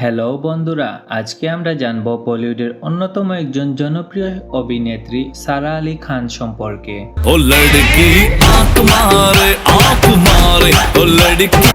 Hello বন্ধুরা আজকে আমরা জানব বলিউডের অন্যতম একজন জনপ্রিয় অভিনেত্রী সারা আলী খান সম্পর্কে।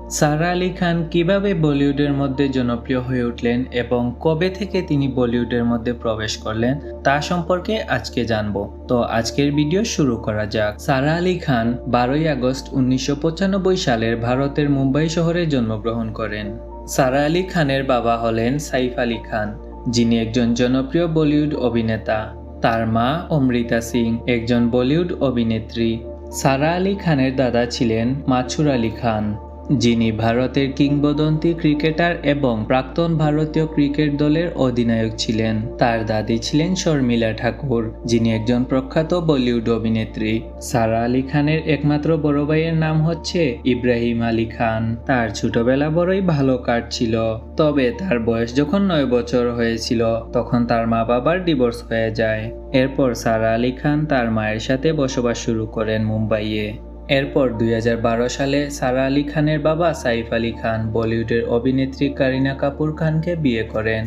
সারা আলী খান কীভাবে বলিউডের মধ্যে জনপ্রিয় হয়ে উঠলেন এবং কবে থেকে তিনি বলিউডের মধ্যে প্রবেশ করলেন তা সম্পর্কে আজকে জানব। তো আজকের ভিডিও শুরু করা যাক। সারা আলী খান বারোই আগস্ট উনিশশো পঁচানব্বই সালের ভারতের মুম্বাই শহরে জন্মগ্রহণ করেন। সারা আলী খানের বাবা হলেন সাইফ আলী খান, যিনি একজন জনপ্রিয় বলিউড অভিনেতা। তার মা অমৃতা সিং, একজন বলিউড অভিনেত্রী। সারা আলী খানের দাদা ছিলেন মাছুর আলী খান। যিনি ভারতের কিংবদন্তি ক্রিকেটার এবং প্রাক্তন ভারতীয় ক্রিকেট দলের অধিনায়ক ছিলেন। তার দাদি ছিলেন শর্মিলা ঠাকুর, যিনি একজন প্রখ্যাত বলিউড অভিনেত্রী। সারা আলী খানের একমাত্র বড় ভাইয়ের নাম হচ্ছে ইব্রাহিম আলী খান। তার ছোটবেলা বড়ই ভালো কাটছিল। তবে তার বয়স যখন নয় বছর হয়েছিল, তখন তার মা বাবার ডিভোর্স হয়ে যায়। এরপর সারা আলী খান তার মায়ের সাথে বসবাস শুরু করেন মুম্বাইয়ে। এরপর দুই হাজার বারো সালে সারা আলী খানের বাবা সাইফ আলী খান বলিউডের অভিনেত্রী কারিনা কাপুর খানকে বিয়ে করেন।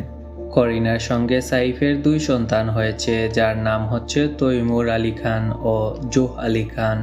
করিনার সঙ্গে সাইফের দুই সন্তান হয়েছে, যার নাম হচ্ছে তৈমুর আলী খান ও জোহ আলী খান।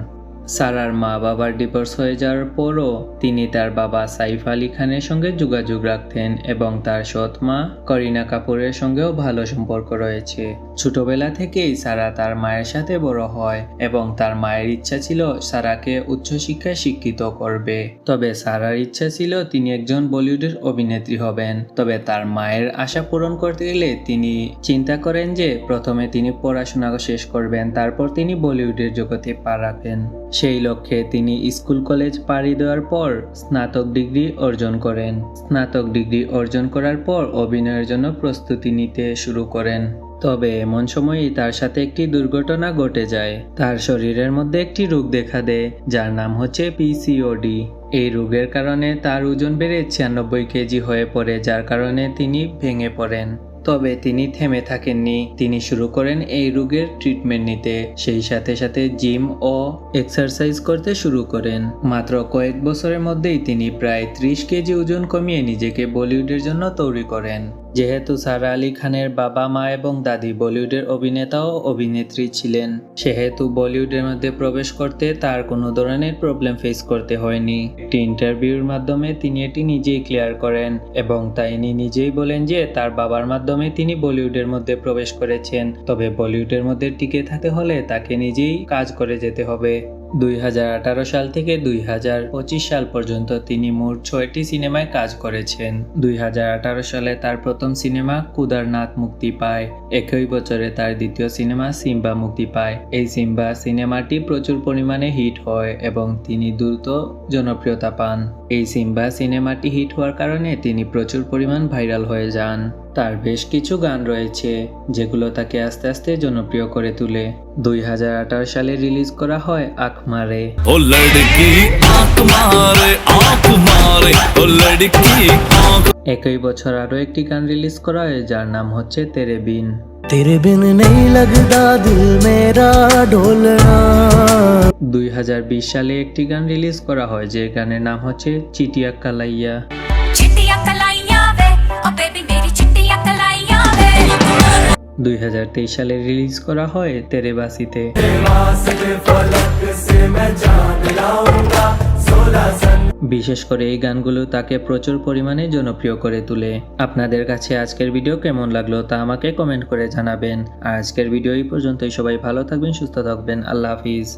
সারার মা বাবার ডিভোর্স হয়ে যাওয়ার পরও তিনি তার বাবা সাইফ আলী খানের সঙ্গে যোগাযোগ রাখতেন এবং তার সৎ মা করিনা কাপুরের সঙ্গেও ভালো সম্পর্ক রয়েছে। ছোটবেলা থেকেই সারা তার মায়ের সাথে বড় হয় এবং তার মায়ের ইচ্ছা ছিল সারাকে উচ্চশিক্ষায় শিক্ষিত করবে। তবে সারার ইচ্ছা ছিল তিনি একজন বলিউডের অভিনেত্রী হবেন। তবে তার মায়ের আশা পূরণ করতে গেলে তিনি চিন্তা করেন যে প্রথমে তিনি পড়াশোনা শেষ করবেন, তারপর তিনি বলিউডের জগতে পা রাখেন। সেই লক্ষ্যে তিনি স্কুল কলেজ পাড়ি দেওয়ার পর স্নাতক ডিগ্রি অর্জন করেন। স্নাতক ডিগ্রি অর্জন করার পর অভিনয়ের জন্য প্রস্তুতি নিতে শুরু করেন। তবে এমন সময়ই তার সাথে একটি দুর্ঘটনা ঘটে যায়। তার শরীরের মধ্যে একটি রোগ দেখা দেয়, যার নাম হচ্ছে পিসিওডি এই রোগের কারণে তার ওজন বেড়ে ছিয়ানব্বই কেজি হয়ে পড়ে, যার কারণে তিনি ভেঙে পড়েন। তবে তিনি থেমে থাকেননি। তিনি শুরু করেন এই রোগের ট্রিটমেন্ট নিতে। সেই সাথে সাথে জিম ও এক্সারসাইজ করতে শুরু করেন। মাত্র কয়েক বছরের মধ্যেই তিনি প্রায় ত্রিশ কেজি ওজন কমিয়ে নিজেকে বলিউডের জন্য তৈরি করেন। যেহেতু সারা আলী খানের বাবা মা এবং দাদি বলিউডের অভিনেতা ও অভিনেত্রী ছিলেন, সেহেতু বলিউডের মধ্যে প্রবেশ করতে তার কোনো ধরনের প্রবলেম ফেস করতে হয়নি। একটি ইন্টারভিউর মাধ্যমে তিনি এটি নিজেই ক্লিয়ার করেন এবং তাই ইনি নিজেই বলেন যে তার বাবার মাধ্যমে তিনি বলিউডের মধ্যে প্রবেশ করেছেন, তবে বলিউডের মধ্যে টিকে থাকতে হলে তাকে নিজেই কাজ করে যেতে হবে। দুই হাজার আঠারো সাল থেকে দুই হাজার পঁচিশ সাল পর্যন্ত তিনি মোট ছয়টি সিনেমায় কাজ করেছেন। দুই হাজার আঠারো সালে তার প্রথম প্রথম সিনেমা কুদারনাথ মুক্তি পায়। একই বছরে তার দ্বিতীয় সিনেমা সিম্বা মুক্তি পায়। এই সিম্বা সিনেমাটি প্রচুর পরিমাণে হিট হয় এবং তিনি দ্রুত জনপ্রিয়তা পান। এই সিম্বা সিনেমাটি হিট হওয়ার কারণে তিনি প্রচুর পরিমাণ ভাইরাল হয়ে যান। তার বেশ কিছু গান রয়েছে, যেগুলো তাকে আস্তে আস্তে জনপ্রিয় করে তুলে। দুই হাজার আঠারো সালে রিলিজ করা হয় আখমারে ও লড়কি, আখ মারে আখ মারে, ও লড়কি একই বছর আরও একটি গান রিলিজ করা হয় যার নাম হচ্ছে তেরে বিন। তেরে বিন নেই লাগদা দিল মেরা ঢোলনা। দুই সালে একটি গান রিলিজ করা হয় যে গানের নাম হচ্ছে চিটিয়া কালাইয়া। দুই হাজার তেইশ সালে রিলিজ করা হয় তেরে বাসিতে বিশেষ করে এই গানগুলো তাকে প্রচুর পরিমাণে জনপ্রিয় করে তুলে। আপনাদের কাছে আজকের ভিডিও কেমন লাগল তা আমাকে কমেন্ট করে জানাবেন। আর আজকের ভিডিও এই পর্যন্তই। সবাই ভালো থাকবেন, সুস্থ থাকবেন। আল্লাহ হাফিজ।